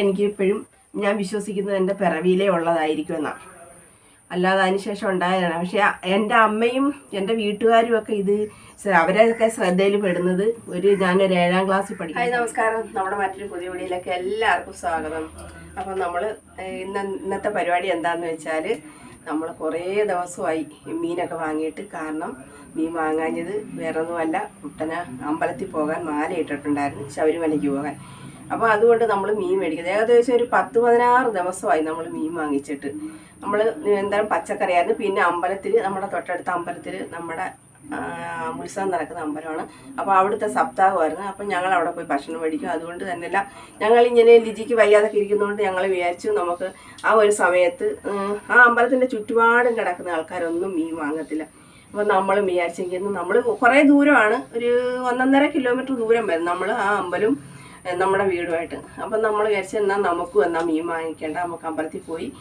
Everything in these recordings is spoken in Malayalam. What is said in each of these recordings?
എനിക്ക് ഇപ്പോഴും ഞാൻ വിശ്വസിക്കുന്നത് എന്റെ പിറവിയിലേ ഉള്ളതായിരിക്കുമെന്നാണ് അല്ലാതെ അതിനുശേഷം ഉണ്ടായതാണ്. പക്ഷേ എന്റെ അമ്മയും എന്റെ വീട്ടുകാരും ഒക്കെ ഇത് അവരൊക്കെ ശ്രദ്ധയിൽ പെടുന്നത് ഒരു ഞാനൊരു ഏഴാം ക്ലാസ്സിൽ പഠിക്കും ഹായ് നമസ്കാരം. നമ്മുടെ മറ്റൊരു പുതിയ എല്ലാവർക്കും സ്വാഗതം. അപ്പം നമ്മൾ ഇന്ന് ഇന്നത്തെ പരിപാടി എന്താണെന്ന് വെച്ചാൽ നമ്മൾ കുറേ ദിവസമായി മീനൊക്കെ വാങ്ങിയിട്ട് കാരണം മീൻ വാങ്ങാഞ്ഞത് വേറൊന്നുമല്ല. കുട്ടന് അമ്പലത്തിൽ പോകാൻ മാല ഇട്ടിട്ടുണ്ടായിരുന്നു. ശബരിമലയ്ക്ക് പോകാൻ. അപ്പോൾ അതുകൊണ്ട് നമ്മൾ മീൻ മേടിക്കുന്നത്. ഏകദേശം ഒരു പത്ത് പതിനാറ് ദിവസമായി നമ്മൾ മീൻ വാങ്ങിച്ചിട്ട്. നമ്മൾ നിരന്തരം പച്ചക്കറിയായിരുന്നു. പിന്നെ അമ്പലത്തിൽ നമ്മുടെ തൊട്ടടുത്ത അമ്പലത്തിൽ നമ്മുടെ ഉത്സവം നടക്കുന്ന അമ്പലമാണ്. അപ്പോൾ അവിടുത്തെ സപ്താഹമായിരുന്നു. അപ്പം ഞങ്ങൾ അവിടെ പോയി ഭക്ഷണം മേടിക്കും. അതുകൊണ്ട് തന്നെയല്ല ഞങ്ങൾ ഇങ്ങനെ ലിജിക്ക് വയ്യാതൊക്കെ ഇരിക്കുന്നതുകൊണ്ട് ഞങ്ങൾ വിചാരിച്ചു നമുക്ക് ആ ഒരു സമയത്ത് ആ അമ്പലത്തിന്റെ ചുറ്റുപാടും കിടക്കുന്ന ആൾക്കാരൊന്നും മീൻ വാങ്ങത്തില്ല. അപ്പോൾ നമ്മൾ വിചാരിച്ചെങ്കിൽ നമ്മൾ കുറേ ദൂരമാണ്. ഒരു ഒന്നൊന്നര കിലോമീറ്റർ ദൂരം വരും. നമ്മൾ ആ അമ്പലം നമ്മുടെ വീടുമായിട്ട്. അപ്പം നമ്മൾ വിചാരിച്ച എന്നാൽ നമുക്കും എന്നാൽ മീൻ വാങ്ങിക്കേണ്ട. നമുക്ക് അമ്പലത്തിൽ പോയി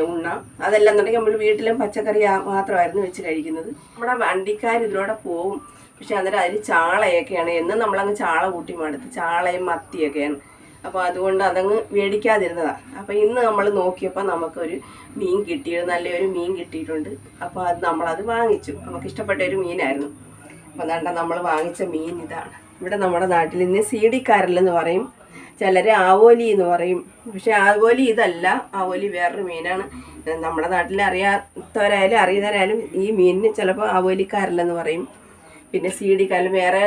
ഉണ്ണ. അതല്ല എന്നുണ്ടെങ്കിൽ നമ്മൾ വീട്ടിലും പച്ചക്കറി മാത്രമായിരുന്നു വെച്ച് കഴിക്കുന്നത്. നമ്മുടെ വണ്ടിക്കാർ ഇതിലൂടെ പോവും. പക്ഷെ അന്നേരം അതിൽ ചാളയൊക്കെയാണ്. എന്നും നമ്മളങ്ങ് ചാള കൂട്ടി മടുത്ത്. ചാളയും മത്തിയൊക്കെയാണ്. അപ്പോൾ അതുകൊണ്ട് അതങ്ങ് മേടിക്കാതിരുന്നതാണ് അപ്പോൾ ഇന്ന് നമ്മൾ നോക്കിയപ്പോൾ നമുക്കൊരു മീൻ കിട്ടി നല്ലൊരു മീൻ കിട്ടിയിട്ടുണ്ട്. അപ്പോൾ അത് നമ്മളത് വാങ്ങിച്ചു. നമുക്ക് ഇഷ്ടപ്പെട്ട ഒരു മീനായിരുന്നു. അപ്പോൾ അതാണ്ട നമ്മൾ വാങ്ങിച്ച മീൻ ഇതാണ്. ഇവിടെ നമ്മുടെ നാട്ടിൽ ഇന്ന് എന്ന് പറയും. ചിലർ ആവോലി എന്ന് പറയും. പക്ഷെ ആവോലി ഇതല്ല. ആവോലി വേറൊരു മീനാണ്. നമ്മുടെ നാട്ടിൽ അറിയാത്തവരായാലും അറിയുന്നവരായാലും ഈ മീനിന് ചിലപ്പോൾ ആവോലിക്കാരലെന്ന് പറയും. പിന്നെ സീഡിക്കാരൽ വേറെ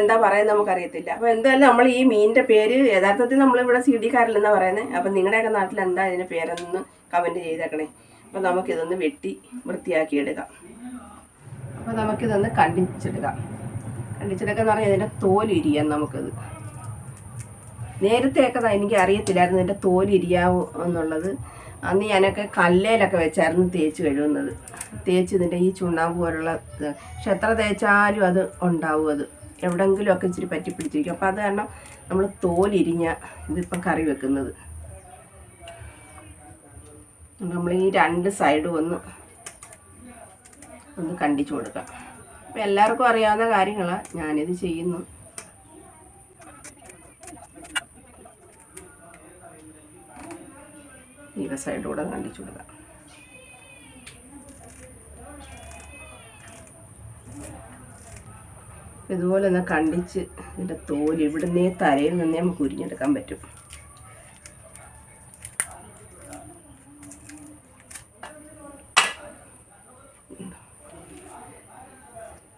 എന്താ പറയുന്നത് നമുക്കറിയത്തില്ല. അപ്പോൾ എന്തായാലും നമ്മൾ ഈ മീനിന്റെ പേര് യഥാർത്ഥത്തിൽ നമ്മളിവിടെ സീഡിക്കാരലെന്നാണ് പറയുന്നത്. അപ്പം നിങ്ങളുടെയൊക്കെ നാട്ടിൽ എന്താ ഇതിന്റെ പേരെന്ന് കമന്റ് ചെയ്തേക്കണേ. അപ്പം നമുക്കിതൊന്ന് വെട്ടി വൃത്തിയാക്കി എടുക്കാം അപ്പോൾ നമുക്കിതൊന്ന് കണ്ടിച്ചെടുക്കാം. കണ്ടിച്ചെടുക്കുക എന്ന് പറഞ്ഞാൽ ഇതിന്റെ തോലിരിയാൻ നമുക്കത്. നേരത്തെയൊക്കെ എനിക്ക് അറിയത്തില്ലായിരുന്നു ഇതിന്റെ തോലിരിയാവോ എന്നുള്ളത്. അന്ന് ഞാനൊക്കെ കല്ലേലൊക്കെ വെച്ചായിരുന്നു തേച്ച് കഴുകുന്നത്. തേച്ച് ഇതിന്റെ ഈ ചുണ്ണാമ്പ് പോലുള്ള പക്ഷെ എത്ര തേച്ചാലും അത് ഉണ്ടാവും അത്. എവിടെയെങ്കിലുമൊക്കെ ഇച്ചിരി പറ്റി പിടിച്ചിരിക്കും. അപ്പോൾ അത് കാരണം നമ്മൾ തോലിരിഞ്ഞ ഇതിപ്പം കറി വെക്കുന്നത്. നമ്മൾ ഈ രണ്ട് സൈഡും ഒന്ന് ഒന്ന് കണ്ടിച്ചു കൊടുക്കാം. എല്ലാവർക്കും അറിയാവുന്ന കാര്യങ്ങളാണ് ഞാനിത് ചെയ്യുന്നു. ഇവ സൈഡിലൂടെ കണ്ടിച്ചു കൊടുക്കാം. ഇതുപോലെ ഒന്ന് കണ്ടിച്ച് ഇതിന്റെ തോൽ ഇവിടുന്നേ തലയിൽ നിന്നേ നമുക്ക് ഉരിഞ്ഞെടുക്കാൻ പറ്റും.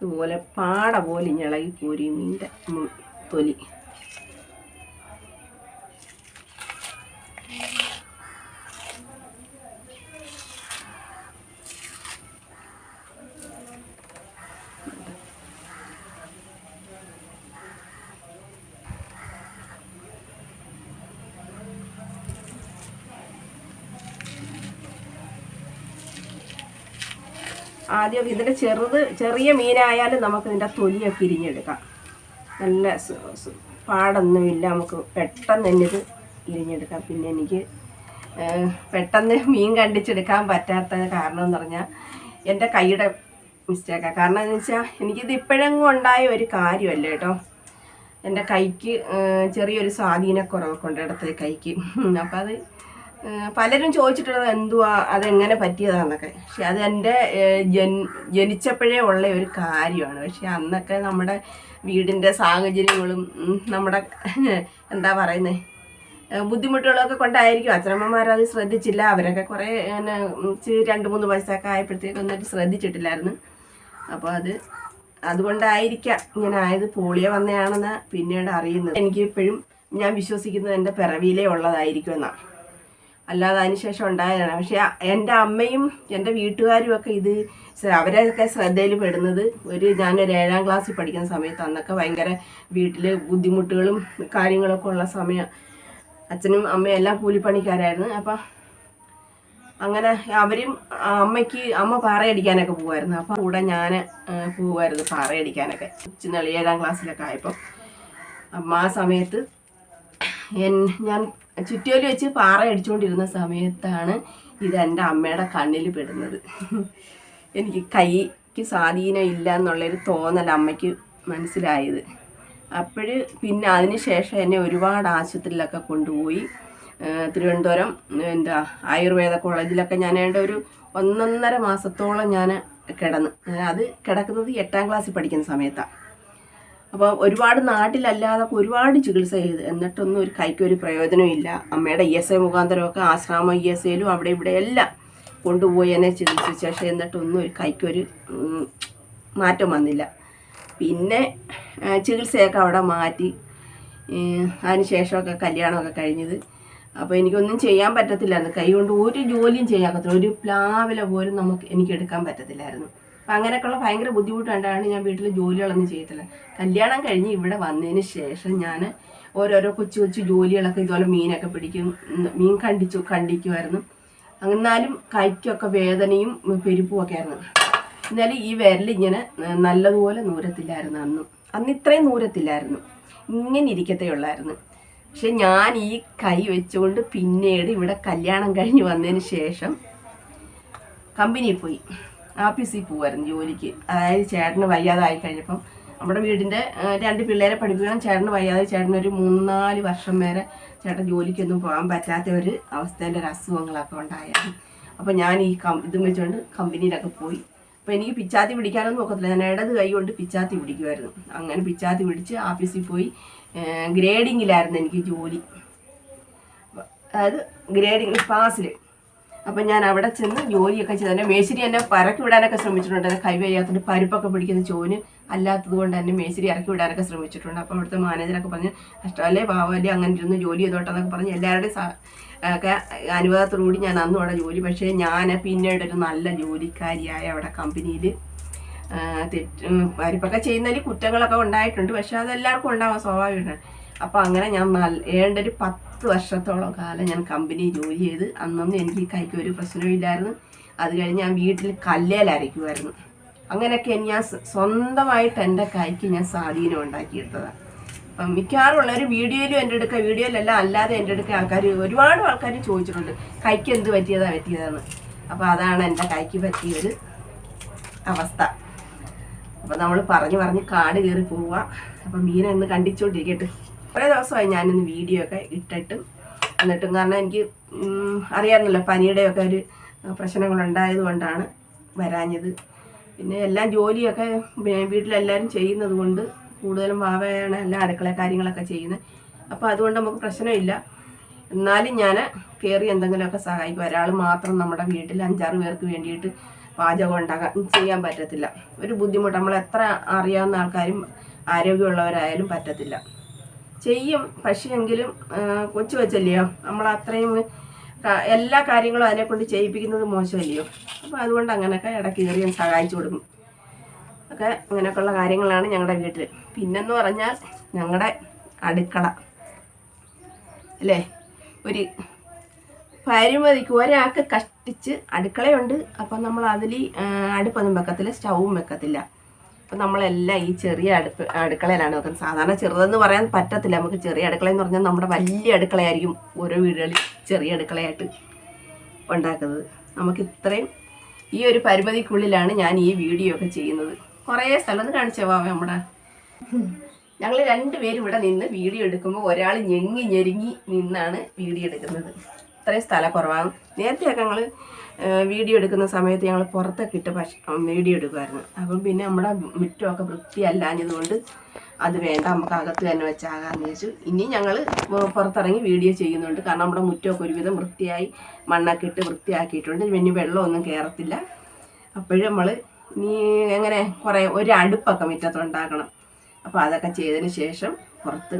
ഇതുപോലെ പാട പോലെ ഇളകി പോരി മീന്റെ തൊലി. ആദ്യം ഇതിന്റെ ചെറുത് ചെറിയ മീനായാലും നമുക്ക് ഇതിന്റെ തൊലിയൊക്കെ ഇരിഞ്ഞെടുക്കാം. നല്ല പാടൊന്നുമില്ല. നമുക്ക് പെട്ടെന്ന് തന്നെ ഇത് ഇരിഞ്ഞെടുക്കാം. പിന്നെ എനിക്ക് പെട്ടെന്ന് മീൻ കണ്ടിച്ചെടുക്കാൻ പറ്റാത്ത കാരണം എന്ന് പറഞ്ഞാൽ എന്റെ കൈയുടെ മിസ്റ്റേക്കാണ് കാരണം എന്ന് വെച്ചാൽ എനിക്കിത് ഇപ്പോഴെങ്ങും ഉണ്ടായ ഒരു കാര്യമല്ല കേട്ടോ. എന്റെ കൈക്ക് ചെറിയൊരു സ്വാധീനക്കുറവൊക്കെ ഉണ്ട് ഇടത്തെ കൈക്ക്. അപ്പം അത് പലരും ചോദിച്ചിട്ടുള്ളത് എന്തുവാ അതെങ്ങനെ പറ്റിയതാന്നൊക്കെ. പക്ഷെ അത് എന്റെ ജൻ ജനിച്ചപ്പോഴേ ഉള്ള ഒരു കാര്യമാണ്. പക്ഷെ അന്നൊക്കെ നമ്മുടെ വീടിന്റെ സാഹചര്യങ്ങളും നമ്മുടെ എന്താ പറയുന്നത് ബുദ്ധിമുട്ടുകളൊക്കെ കൊണ്ടായിരിക്കും. അച്ഛനമ്മമാർ അത് ശ്രദ്ധിച്ചില്ല. അവരൊക്കെ കുറേ രണ്ട് മൂന്ന് വയസ്സൊക്കെ ആയപ്പോഴത്തേക്കൊന്നും ശ്രദ്ധിച്ചിട്ടില്ലായിരുന്നു. അപ്പോൾ അത് അതുകൊണ്ടായിരിക്കാം ഇങ്ങനെ ആയത്. പോളിയോ വന്നതാണെന്ന് പിന്നീട് അറിയുന്നത്. എനിക്ക് ഇപ്പോഴും ഞാൻ വിശ്വസിക്കുന്നത് എന്റെ പിറവിയിലേ ഉള്ളതായിരിക്കുമെന്നാണ്. അല്ലാതെ അതിനുശേഷം ഉണ്ടായതാണ്. പക്ഷെ എന്റെ അമ്മയും എന്റെ വീട്ടുകാരും ഒക്കെ ഇത് അവരൊക്കെ ശ്രദ്ധയിൽ പെടുന്നത് ഒരു ഞാൻ ഞാനൊരു ഏഴാം ക്ലാസ്സിൽ പഠിക്കുന്ന സമയത്ത് അന്നൊക്കെ ഭയങ്കര വീട്ടിൽ ബുദ്ധിമുട്ടുകളും കാര്യങ്ങളൊക്കെ ഉള്ള സമയം അച്ഛനും അമ്മയും എല്ലാം കൂലിപ്പണിക്കാരായിരുന്നു. അപ്പം അങ്ങനെ അവരും അമ്മയ്ക്ക് അമ്മ പാറയടിക്കാനൊക്കെ പോകുമായിരുന്നു അപ്പം കൂടെ ഞാൻ പോകുമായിരുന്നു പാറയടിക്കാനൊക്കെ. ഉച്ചനളി ഏഴാം ക്ലാസ്സിലൊക്കെ ആയപ്പോൾ അമ്മ ആ സമയത്ത് ഞാൻ ചുറ്റുവലി വെച്ച് പാറ അടിച്ചുകൊണ്ടിരുന്ന സമയത്താണ് ഇത് എന്റെ അമ്മയുടെ കണ്ണിൽ പെടുന്നത്. എനിക്ക് കൈക്ക് സ്വാധീനം ഇല്ല എന്നുള്ളൊരു തോന്നൽ അമ്മയ്ക്ക് മനസ്സിലായത്. അപ്പോൾ പിന്നെ അതിന് ശേഷം എന്നെ ഒരുപാട് ആശുപത്രിയിലൊക്കെ കൊണ്ടുപോയി. തിരുവനന്തപുരം എന്താ ആയുർവേദ കോളേജിലൊക്കെ ഞാൻ ഏണ്ട ഒരു ഒന്നൊന്നര മാസത്തോളം ഞാൻ കിടന്ന്. അത് കിടക്കുന്നത് എട്ടാം ക്ലാസ്സിൽ പഠിക്കുന്ന സമയത്താണ് അപ്പോൾ ഒരുപാട് നാട്ടിലല്ലാതെ ഒരുപാട് ചികിത്സ ചെയ്ത് എന്നിട്ടൊന്നും ഒരു കൈക്ക് ഒരു പ്രയോജനമില്ല അമ്മയുടെ ഇ എസ് ഐ മുഖാന്തരമൊക്കെ ആശ്രാമ ഇ എസ് ഐയിലും അവിടെ ഇവിടെ എല്ലാം കൊണ്ടുപോയി എന്നെ ചികിത്സിച്ച. ശേഷം എന്നിട്ടൊന്നും ഒരു കൈക്കൊരു മാറ്റം വന്നില്ല. പിന്നെ ചികിത്സയൊക്കെ അവിടെ മാറ്റി അതിന് ശേഷമൊക്കെ കല്യാണമൊക്കെ കഴിഞ്ഞത്. അപ്പോൾ എനിക്കൊന്നും ചെയ്യാൻ പറ്റത്തില്ലായിരുന്നു. കൈ കൊണ്ട് ഒരു ജോലിയും ചെയ്യാൻ പറ്റത്തില്ല. ഒരു പ്ലാവില പോലും നമുക്ക് എനിക്ക് എടുക്കാൻ പറ്റത്തില്ലായിരുന്നു. അപ്പം അങ്ങനെയൊക്കെയുള്ള ഭയങ്കര ബുദ്ധിമുട്ടുണ്ടാണ് ഞാൻ വീട്ടിൽ ജോലികളൊന്നും ചെയ്യത്തില്ല. കല്യാണം കഴിഞ്ഞ് ഇവിടെ വന്നതിന് ശേഷം ഞാൻ ഓരോരോ കൊച്ചു കൊച്ചു ജോലികളൊക്കെ ഇതുപോലെ മീനൊക്കെ പിടിക്കും മീൻ കണ്ടിച്ചു കണ്ടിക്കുമായിരുന്നു. എന്നാലും കൈക്കൊക്കെ വേദനയും പെരുപ്പും ഒക്കെ ആയിരുന്നു. എന്നാലും ഈ വിരലിങ്ങനെ നല്ലതുപോലെ നൂരത്തില്ലായിരുന്നു അന്ന്. അന്ന് ഇത്രയും നൂരത്തില്ലായിരുന്നു. ഇങ്ങനെ ഇരിക്കത്തേ ഉള്ളായിരുന്നു. പക്ഷെ ഞാൻ ഈ കൈ വെച്ചുകൊണ്ട് പിന്നീട് ഇവിടെ കല്യാണം കഴിഞ്ഞ് വന്നതിന് ശേഷം കമ്പനിയിൽ പോയി. ആഫീസിൽ പോവായിരുന്നു ജോലിക്ക്. അതായത് ചേട്ടന് വയ്യാതായി കഴിഞ്ഞപ്പം നമ്മുടെ വീടിന്റെ രണ്ട് പിള്ളേരെ പഠിപ്പിക്കണം. ചേട്ടന് വയ്യാതെ ചേട്ടനൊരു മൂന്ന് നാല് വർഷം വരെ ചേട്ടൻ ജോലിക്കൊന്നും പോകാൻ പറ്റാത്ത ഒരു അവസ്ഥേന്റെ ഒരു അസുഖങ്ങളൊക്കെ ഉണ്ടായിരുന്നു. അപ്പോൾ ഞാൻ ഈ കം ഇതും വെച്ചുകൊണ്ട് കമ്പനിയിലൊക്കെ പോയി. അപ്പോൾ എനിക്ക് പിച്ചാത്തി പിടിക്കാനൊന്നും ഒക്കത്തില്ല. ഞാൻ ഇടത് കൈ കൊണ്ട് പിച്ചാത്തി പിടിക്കുമായിരുന്നു അങ്ങനെ പിച്ചാത്തി പിടിച്ച് ആഫീസിൽ പോയി ഗ്രേഡിങ്ങിലായിരുന്നു എനിക്ക് ജോലി. അതായത് ഗ്രേഡിങ് പാസിൽ അപ്പം ഞാൻ അവിടെ ചെന്ന് ജോലിയൊക്കെ ചെയ്ത് തന്നെ മേശിരി എന്നെ പരക്കി വിടാനൊക്കെ ശ്രമിച്ചിട്ടുണ്ട്. എന്നെ കൈ വയ്യാത്തതുകൊണ്ട് പരിപ്പൊക്കെ പിടിക്കുന്ന ചോന് അല്ലാത്തത് കൊണ്ട് തന്നെ മേശിരി ഇറക്കി വിടാനൊക്കെ ശ്രമിച്ചിട്ടുണ്ട്. അപ്പോൾ അവിടുത്തെ മാനേജറൊക്കെ പറഞ്ഞ് കഷ്ടമല്ലേ പാവല്ലേ അങ്ങനെ ഇരുന്ന് ജോലി ചെയ്തോട്ടെന്നൊക്കെ പറഞ്ഞ് എല്ലാവരുടെയും ഒക്കെ അനുവാദത്തോടുകൂടി ഞാൻ അന്നും അവിടെ ജോലി. പക്ഷേ ഞാൻ പിന്നീട് ഒരു നല്ല ജോലിക്കാരിയായ അവിടെ കമ്പനിയിൽ തെറ്റ് പരിപ്പൊക്കെ ചെയ്യുന്നതിൽ കുറ്റങ്ങളൊക്കെ ഉണ്ടായിട്ടുണ്ട്. പക്ഷേ അതെല്ലാവർക്കും ഉണ്ടാവാൻ സ്വാഭാവികമാണ്. അപ്പോൾ അങ്ങനെ ഞാൻ നല്ല ഏണ്ട ഒരു പത്ത് വർഷത്തോളം കാലം ഞാൻ കമ്പനി ജോലി ചെയ്ത് അന്നൊന്നും എനിക്ക് കൈക്ക് ഒരു പ്രശ്നമില്ലായിരുന്നു അത് കഴിഞ്ഞ് ഞാൻ വീട്ടിൽ കല്ലേൽ അരയ്ക്കുമായിരുന്നു. അങ്ങനെയൊക്കെ ഞാൻ സ്വന്തമായിട്ട് എന്റെ കൈക്ക് ഞാൻ സ്വാധീനം ഉണ്ടാക്കിയെടുത്തതാണ് അപ്പം മിക്കവാറും ഉള്ളവർ വീഡിയോയിലും എന്റെ അടുക്ക വീഡിയോയിലല്ല അല്ലാതെ എന്റെ അടുക്ക ആൾക്കാർ ഒരുപാട് ആൾക്കാർ ചോദിച്ചിട്ടുണ്ട് കൈക്ക് എന്ത് പറ്റിയതാ പറ്റിയതെന്ന്? അപ്പോൾ അതാണ് എന്റെ കൈക്ക് പറ്റിയൊരു അവസ്ഥ. അപ്പം നമ്മൾ പറഞ്ഞു പറഞ്ഞ് കാട് കയറി പോവുക. അപ്പം മീനെ കണ്ടിച്ചോണ്ടിരിക്കട്ടെ. കുറേ ദിവസമായി ഞാനിന്ന് വീഡിയോ ഒക്കെ ഇട്ടിട്ടും എന്നിട്ടും കാരണം എനിക്ക് അറിയാമെന്നല്ലോ പനിയുടെ പനിയുടെയൊക്കെ ഒരു പ്രശ്നങ്ങളുണ്ടായത് കൊണ്ടാണ് വരാഞ്ഞത്. പിന്നെ എല്ലാം ജോലിയൊക്കെ വീട്ടിലെല്ലാവരും ചെയ്യുന്നത് കൊണ്ട് കൂടുതലും വാവയാണ് എല്ലാ അടുക്കള കാര്യങ്ങളൊക്കെ ചെയ്യുന്നത്. അപ്പോൾ അതുകൊണ്ട് നമുക്ക് പ്രശ്നമില്ല. എന്നാലും ഞാൻ കയറി എന്തെങ്കിലുമൊക്കെ സഹായിക്കും. ഒരാൾ മാത്രം നമ്മുടെ വീട്ടിൽ അഞ്ചാറ് പേർക്ക് വേണ്ടിയിട്ട് പാചകം ഉണ്ടാക്കാൻ ചെയ്യാൻ പറ്റത്തില്ല. ഒരു ബുദ്ധിമുട്ട്. നമ്മൾ എത്ര അറിയാവുന്ന ആൾക്കാരും ആരോഗ്യമുള്ളവരായാലും പറ്റത്തില്ല. ചെയ്യും. പക്ഷേ എങ്കിലും കൊച്ചു വെച്ചല്ലയോ നമ്മൾ അത്രയും എല്ലാ കാര്യങ്ങളും അതിനെ കൊണ്ട് ചെയ്യിപ്പിക്കുന്നത് മോശമല്ലയോ? അപ്പോൾ അതുകൊണ്ട് അങ്ങനെയൊക്കെ ഇടയ്ക്ക് കയറി ഞാൻ സഹായിച്ചു കൊടുക്കും. ഒക്കെ അങ്ങനെയൊക്കെയുള്ള കാര്യങ്ങളാണ് ഞങ്ങളുടെ വീട്ടിൽ. പിന്നെന്ന് പറഞ്ഞാൽ ഞങ്ങളുടെ അടുക്കള. അല്ലേ? ഒരു പരിമതിക്ക് ഒരാൾക്ക് കഷ്ടിച്ച് അടുക്കളയുണ്ട്. അപ്പം നമ്മൾ അതിൽ അടുപ്പൊന്നും വെക്കത്തില്ല സ്റ്റൗവും വെക്കത്തില്ല. അപ്പം നമ്മളെല്ലാം ഈ ചെറിയ അടുപ്പ് അടുക്കളയിലാണ് വെക്കുന്നത്. സാധാരണ ചെറുതെന്ന് പറയാൻ പറ്റത്തില്ല. നമുക്ക് ചെറിയ അടുക്കള എന്ന് പറഞ്ഞാൽ നമ്മുടെ വലിയ അടുക്കളയായിരിക്കും ഓരോ വീടുകളിൽ ചെറിയ അടുക്കളയായിട്ട് ഉണ്ടാക്കുന്നത്. നമുക്ക് ഇത്രയും ഈ ഒരു പരിമിതിക്കുള്ളിലാണ് ഞാൻ ഈ വീഡിയോ ഒക്കെ ചെയ്യുന്നത്. കുറേ സ്ഥലം ഒന്ന് കാണിച്ചോ ബാബ നമ്മുടെ. ഞങ്ങൾ രണ്ടുപേരും ഇവിടെ നിന്ന് വീഡിയോ എടുക്കുമ്പോൾ ഒരാൾ ഞെങ്ങി ഞെരുങ്ങി നിന്നാണ് വീഡിയോ എടുക്കുന്നത്. ഇത്രയും സ്ഥലക്കുറവാണ്. നേരത്തെയൊക്കെ ഞങ്ങൾ വീഡിയോ എടുക്കുന്ന സമയത്ത് ഞങ്ങൾ പുറത്തൊക്കെ ഇട്ട് വീഡിയോ എടുക്കുമായിരുന്നു അപ്പം പിന്നെ നമ്മുടെ മുറ്റമൊക്കെ വൃത്തിയല്ലാഞ്ഞതുകൊണ്ട് അത് വേണ്ട നമുക്ക് അകത്ത് തന്നെ വെച്ചാകാന്ന് ചോദിച്ചു ഇനി ഞങ്ങൾ പുറത്തിറങ്ങി വീഡിയോ ചെയ്യുന്നുണ്ട്. കാരണം നമ്മുടെ മുറ്റമൊക്കെ ഒരുവിധം വൃത്തിയായി മണ്ണൊക്കെ ഇട്ട് വൃത്തിയാക്കിയിട്ടുണ്ട്. പിന്നെ വെള്ളമൊന്നും കയറത്തില്ല അപ്പോഴും നമ്മൾ ഇനി എങ്ങനെ കുറേ ഒരു അടുപ്പൊക്കെ മുറ്റത്തുണ്ടാക്കണം അപ്പോൾ അതൊക്കെ ചെയ്തതിന് ശേഷം പുറത്ത്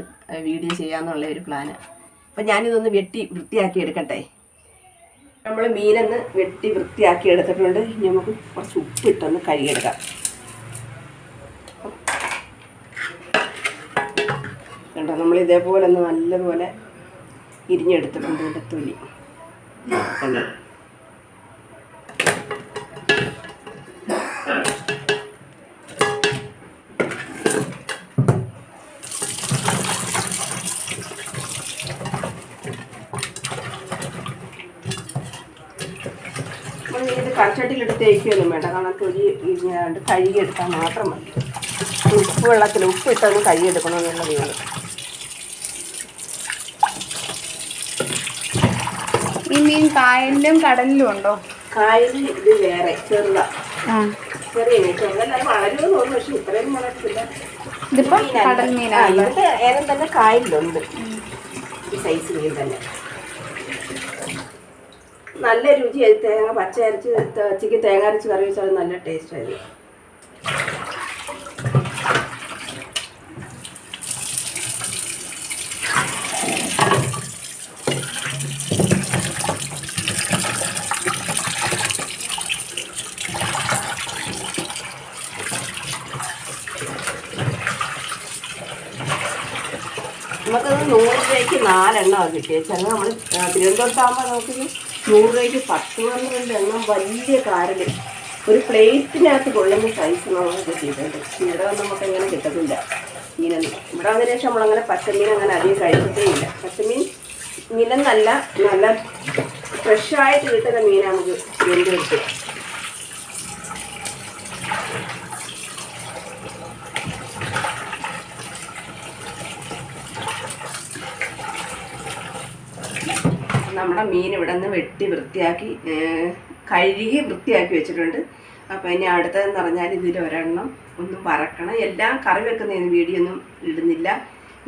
വീഡിയോ ചെയ്യാമെന്നുള്ള ഒരു പ്ലാന്. അപ്പം ഞാനിതൊന്ന് വെട്ടി വൃത്തിയാക്കി എടുക്കട്ടെ? നമ്മൾ മീനൊന്ന് വെട്ടി വൃത്തിയാക്കി എടുത്തിട്ടുണ്ട്. ഇനി നമുക്ക് കുറച്ച് ഉപ്പിട്ടൊന്ന് കഴുകിയെടുക്കാം കണ്ടോ നമ്മൾ ഇതേപോലെ ഒന്ന് നല്ലതുപോലെ ഇരിഞ്ഞെടുത്തിട്ടുണ്ട് ഇതിന്റെ തൊലി. കണ്ടോ നമ്മൾ ഇട്ട് തേക്കുകയൊന്നും വേണ്ട കാരണം തൊലി ഇരിഞ്ഞാണ്ട് കഴുകിയെടുത്താൽ മാത്രം മതി. ഉപ്പ് വെള്ളത്തിൽ ഉപ്പ് ഇട്ടൊന്ന് കഴുകിയെടുക്കണമെന്നുള്ളതേ ഉള്ളൂ ഈ മീൻ കായലിലും കടലിലും ഉണ്ടോ? കായലിൽ ഇത് വേറെ ചെറുതാ. ചെറിയ മീൻ. ചെറുതല്ല വളരുമെന്ന് തോന്നുന്നു പക്ഷെ ഇത്രയും വളർത്തില്ല ഇതിപ്പം. കടൽ മീനാണ് ഇവിടുത്തെ തന്നെ കായലിലുണ്ട്. ഈ സൈസ് മീൻ തന്നെ. നല്ല രുചിയായി തേങ്ങ പച്ച അരച്ച് ഉച്ചയ്ക്ക് തേങ്ങ അരച്ച് കറി വെച്ചാൽ നല്ല ടേസ്റ്റ് ആയിരുന്നു നമുക്കത് നൂറ് രൂപയ്ക്ക് നാലെണ്ണമാണ് കിട്ടിയത് ചില നമ്മൾ തിരുവനന്തപുരത്താകുമ്പോൾ നമുക്കിത് നൂറ് രൂപയ്ക്ക് പത്ത് പന്ത്രണ്ട് എണ്ണം വലിയ കാരൽ. ഒരു പ്ലേറ്റിനകത്ത് കൊള്ളുന്ന സൈസ് നമുക്ക് കിട്ടിയിട്ടുണ്ട് ഇവിടെ നമുക്ക് അങ്ങനെ കിട്ടത്തില്ല. മീനൊന്നും ഇവിടെ വന്നതിന് ശേഷം നമ്മളങ്ങനെ പച്ചമീൻ അങ്ങനെ അധികം കഴിക്കത്തേ ഇല്ല. പച്ചമീൻ മീനെന്നല്ല നല്ല ഫ്രഷായിട്ട് കിട്ടുന്ന മീനാണ് നമുക്ക് തിരുവനന്തപുരത്ത് നമ്മുടെ മീൻ ഇവിടെ നിന്ന് വെട്ടി വൃത്തിയാക്കി കഴുകി വൃത്തിയാക്കി വെച്ചിട്ടുണ്ട്. അപ്പോൾ ഇനി അടുത്തതെന്ന് പറഞ്ഞാൽ ഇതിൽ ഒരെണ്ണം ഒന്ന് വറക്കണം. എല്ലാം കറി വെക്കുന്ന വീഡിയോ ഒന്നും ഇടുന്നില്ല.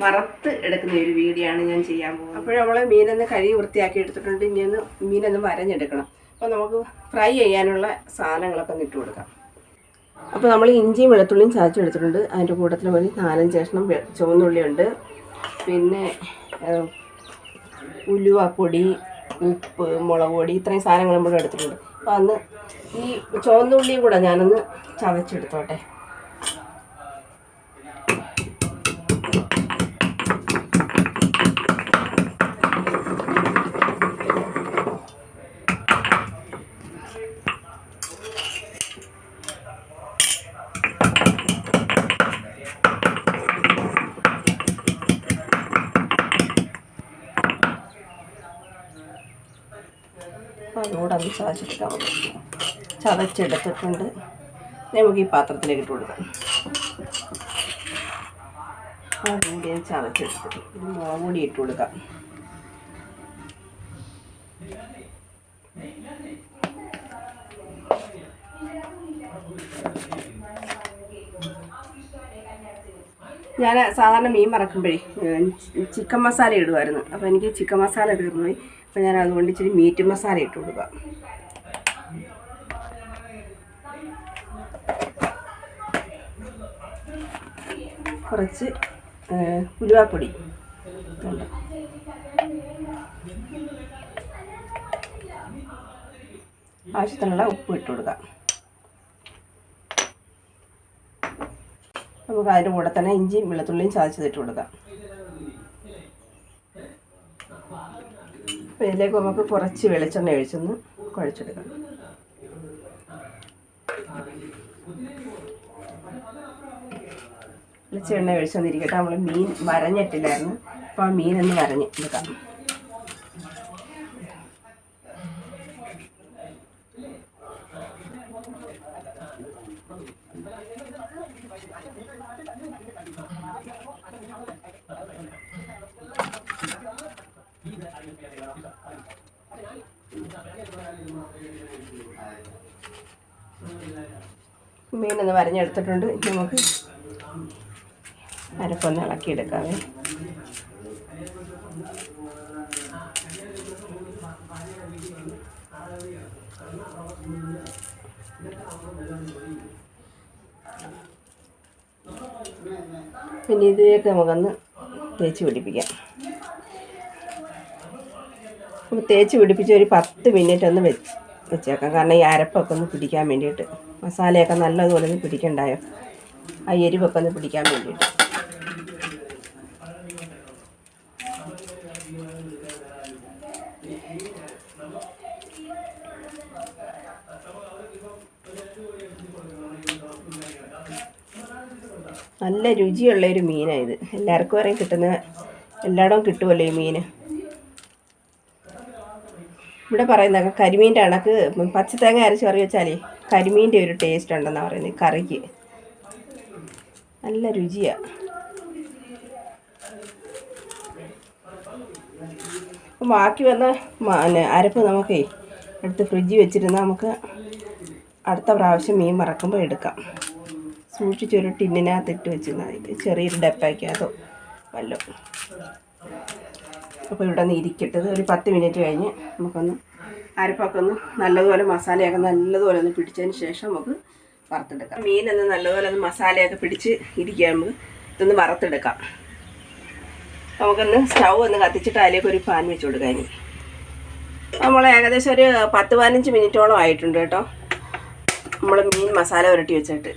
വറുത്ത് എടുക്കുന്ന ഒരു വീഡിയോ ആണ് ഞാൻ ചെയ്യാൻ പോകുന്നത്. അപ്പോൾ നമ്മൾ മീനൊന്ന് കഴുകി വൃത്തിയാക്കി എടുത്തിട്ടുണ്ട്. ഇനി ഒന്ന് മീനൊന്ന് വരഞ്ഞെടുക്കണം. അപ്പോൾ നമുക്ക് ഫ്രൈ ചെയ്യാനുള്ള സാധനങ്ങളൊക്കെ ഒന്ന് ഇട്ട് കൊടുക്കാം. അപ്പോൾ നമ്മൾ ഇഞ്ചിയും വെളുത്തുള്ളിയും ചതച്ചെടുത്തിട്ടുണ്ട്. അതിന്റെ കൂട്ടത്തിൽ ഒരു നാലഞ്ച് കഷ്ണം ചുവന്നുള്ളിയുണ്ട്. പിന്നെ ഉലുവപ്പൊടി ഉപ്പ് മുളക് പൊടി ഇത്രയും സാധനങ്ങൾ നമ്മൾ എടുത്തിട്ടുണ്ട്. അപ്പോൾ അന്ന് ഈ ചുവന്നുള്ളിയും കൂടെ ഞാനൊന്ന് ചതച്ചെടുത്തോട്ടെ. ചതച്ചെടുക്കാൻ മതി ചതച്ചെടുത്തിട്ടുണ്ട്. നമുക്ക് ഈ പാത്രത്തിലേക്ക് ഇട്ട് കൊടുക്കാം. അതുകൂടി ഞാൻ ചതച്ചെടുത്തിട്ട് ഇനി മുളക് പൊടി ഇട്ട് കൊടുക്കാം. ഞാൻ സാധാരണ മീൻ മറക്കുമ്പോഴേ ചിക്കൻ മസാല ഇടുമായിരുന്നു അപ്പോൾ എനിക്ക് ചിക്കൻ മസാല തീർന്നുപോയി. അപ്പോൾ ഞാൻ അതുകൊണ്ട് ഇച്ചിരി മീറ്റ് മസാല ഇട്ട് കൊടുക്കുക കുറച്ച് ഉലുവാപ്പൊടി. ആവശ്യത്തിനുള്ള ഉപ്പ് ഇട്ട് കൊടുക്കുക നമുക്ക് അതിന്റെ കൂടെ തന്നെ ഇഞ്ചിയും വെളുത്തുള്ളിയും ചതച്ചതിട്ട് കൊടുക്കാം. അപ്പോൾ ഇതിലേക്ക് നമുക്ക് കുറച്ച് വെളിച്ചെണ്ണ ഒഴിച്ചൊന്ന് കുഴച്ചെടുക്കാം. വെളിച്ചെണ്ണ ഒഴിച്ചൊന്നിരിക്കട്ടെ. നമ്മൾ മീൻ വരഞ്ഞിട്ടില്ലായിരുന്നു. അപ്പോൾ ആ മീനൊന്ന് വരഞ്ഞ് എടുക്കാം. മീനൊന്ന് വരഞ്ഞെടുത്തിട്ടുണ്ട്. നമുക്ക് അരപ്പൊന്ന് ഇളക്കിയെടുക്കാവേ. പിന്നെ ഇതിലേക്ക് നമുക്കൊന്ന് തേച്ച് പിടിപ്പിക്കാം. അപ്പോൾ തേച്ച് പിടിപ്പിച്ച് ഒരു പത്ത് മിനിറ്റ് ഒന്ന് വെച്ച് വെച്ചേക്കാം. കാരണം ഈ അരപ്പൊക്കെ ഒന്ന് പിടിക്കാൻ വേണ്ടിയിട്ട്. മസാലയൊക്കെ നല്ലതുപോലെ ഒന്ന് പിടിക്കണ്ടായോ? ആ എരിവൊക്കെ ഒന്ന് പിടിക്കാൻ വേണ്ടിയിട്ട്. നല്ല രുചിയുള്ള ഒരു മീനാണ് ഇത്. എല്ലാവർക്കും അറിയാം കിട്ടുന്ന എല്ലായിടവും കിട്ടുമല്ലോ ഈ മീൻ ഇവിടെ പറയുന്ന കരിമീന്റെ കണക്ക് പച്ചത്തേങ്ങ അരച്ച് കറി വെച്ചാലേ കരിമീന്റെ ഒരു ടേസ്റ്റ് ഉണ്ടെന്നാണ് പറയുന്നത് കറിക്ക്. നല്ല രുചിയാണ് ബാക്കി വന്ന അരപ്പ് നമുക്കേ എടുത്ത് ഫ്രിഡ്ജിൽ വെച്ചിരുന്നാൽ നമുക്ക് അടുത്ത പ്രാവശ്യം മീൻ മറക്കുമ്പോൾ എടുക്കാം. സൂക്ഷിച്ചൊരു ടിന്നിനകത്ത് ഇട്ട് വെച്ചിരുന്നാൽ മതി. ചെറിയൊരു ഡപ്പയ്ക്കകത്തോ വല്ലോ. അപ്പോൾ ഇവിടെ നിന്ന് ഇരിക്കട്ടത് ഒരു പത്ത് മിനിറ്റ് കഴിഞ്ഞ് നമുക്കൊന്ന് അരപ്പൊക്കെ ഒന്ന് നല്ലതുപോലെ മസാലയൊക്കെ നല്ലതുപോലെ ഒന്ന് പിടിച്ചതിന് ശേഷം നമുക്ക് വറുത്തെടുക്കാം. മീനൊന്ന് നല്ലതുപോലെ ഒന്ന് മസാലയൊക്കെ പിടിച്ച് ഇരിക്കുക നമുക്ക്. ഇതൊന്ന് വറുത്തെടുക്കാം. നമുക്കൊന്ന് സ്റ്റൗ ഒന്ന് കത്തിച്ചിട്ട് അതിലേക്ക് ഒരു പാൻ വെച്ച് കൊടുക്കാം ഇനി. നമ്മൾ ഏകദേശം ഒരു പത്ത് പതിനഞ്ച് മിനിറ്റോളം ആയിട്ടുണ്ട് കേട്ടോ. നമ്മൾ മീൻ മസാല പുരട്ടി വെച്ചിട്ട്.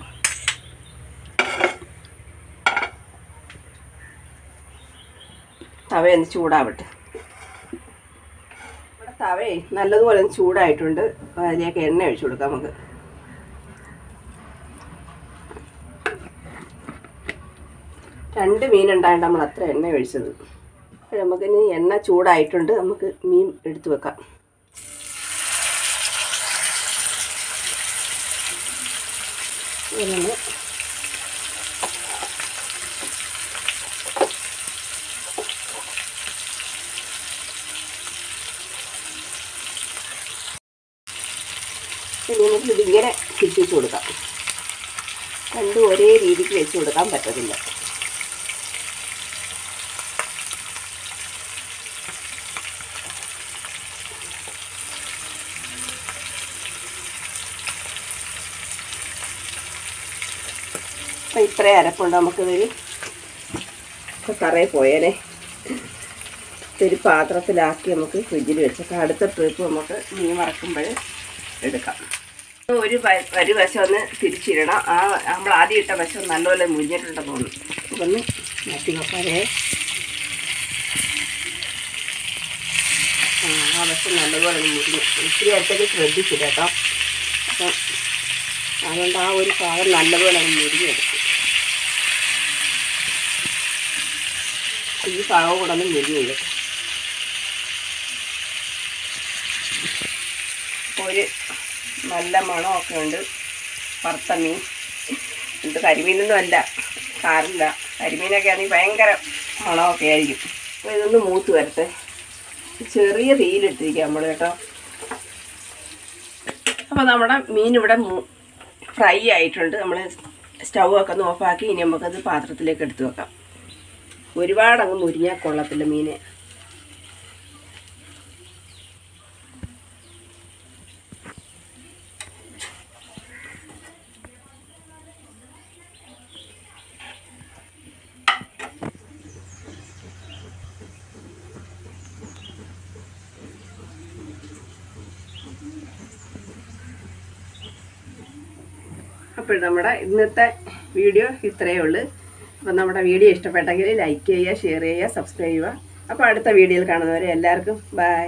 തവയൊന്ന് ചൂടാവട്ടെ. ഇവിടെ തവയെ നല്ലതുപോലെ ചൂടായിട്ടുണ്ട്. അതിലേക്ക് എണ്ണ ഒഴിച്ചു കൊടുക്കാം നമുക്ക്. രണ്ട് മീൻ ഉണ്ടായിട്ട് നമ്മൾ അത്ര എണ്ണ ഒഴിച്ചത്. അപ്പോൾ നമുക്കിനി എണ്ണ ചൂടായിട്ടുണ്ട്. നമുക്ക് മീൻ എടുത്തു വെക്കാം. ഇതൊന്ന് ഇനി നമുക്ക് കൊടുക്കാം. രണ്ടും ഒരേ രീതിക്ക് വെച്ച് കൊടുക്കാൻ പറ്റത്തില്ല. അപ്പം ഇത്രയും അരപ്പുണ്ട് നമുക്കിതൊരു കറേ പോയേനെ. ഒരു പാത്രത്തിലാക്കി നമുക്ക് ഫ്രിഡ്ജിൽ വെച്ചേക്കാം. അടുത്ത ട്രിപ്പ് നമുക്ക് മീൻ വറക്കുമ്പോൾ എടുക്കാം. ഒരു ഒരു വശം ഒന്ന് തിരിച്ചിടണം. ആ നമ്മൾ ആദ്യം ഇട്ട വശം നല്ലപോലെ മുരിഞ്ഞിട്ടുണ്ടെന്ന് തോന്നുന്നു. നമുക്കൊന്ന് മാറ്റി വെക്കാതെ ആ വശം നല്ലപോലെ ഒന്ന് മുരിഞ്ഞു. ഇത്തിരി അടുത്തേക്ക് ശ്രദ്ധിച്ചില്ല കേട്ടോ. അപ്പം അതുകൊണ്ട് ആ ഒരു ഭാഗം നല്ലപോലെ അങ്ങ് മുരിഞ്ഞെടുക്കും. ഈ ഭാഗം കൂടെ ഒന്ന് മുരിഞ്ഞെടുക്കും ഒരു നല്ല മണമൊക്കെ ഉണ്ട്. വറുത്ത മീൻ. ഇത് കരിമീനൊന്നും അല്ല. സാറില്ല കരിമീനൊക്കെ ആണെങ്കിൽ ഭയങ്കര മണമൊക്കെ ആയിരിക്കും. അപ്പോൾ ഇതൊന്ന് മൂത്ത് വരട്ടെ. ചെറിയ തീയിലിട്ടിരിക്കുക നമ്മൾ കേട്ടോ. അപ്പോൾ നമ്മുടെ മീൻ ഇവിടെ ഫ്രൈ ആയിട്ടുണ്ട്. നമ്മൾ സ്റ്റൗ ഒക്കെ ഒന്ന് ഓഫാക്കി ഇനി നമുക്കത് പാത്രത്തിലേക്ക് എടുത്ത് വെക്കാം. ഒരുപാടങ്ങ് മുരിഞ്ഞാൽ കൊള്ളത്തില്ല മീനെ. നമ്മുടെ ഇന്നത്തെ വീഡിയോ ഇത്രയേ ഉള്ളൂ. അപ്പം നമ്മുടെ വീഡിയോ ഇഷ്ടപ്പെട്ടെങ്കിൽ ലൈക്ക് ചെയ്യുക ഷെയർ ചെയ്യുക സബ്സ്ക്രൈബ് ചെയ്യുക. അപ്പോൾ അടുത്ത വീഡിയോയിൽ കാണുന്നവരെ എല്ലാവർക്കും ബൈ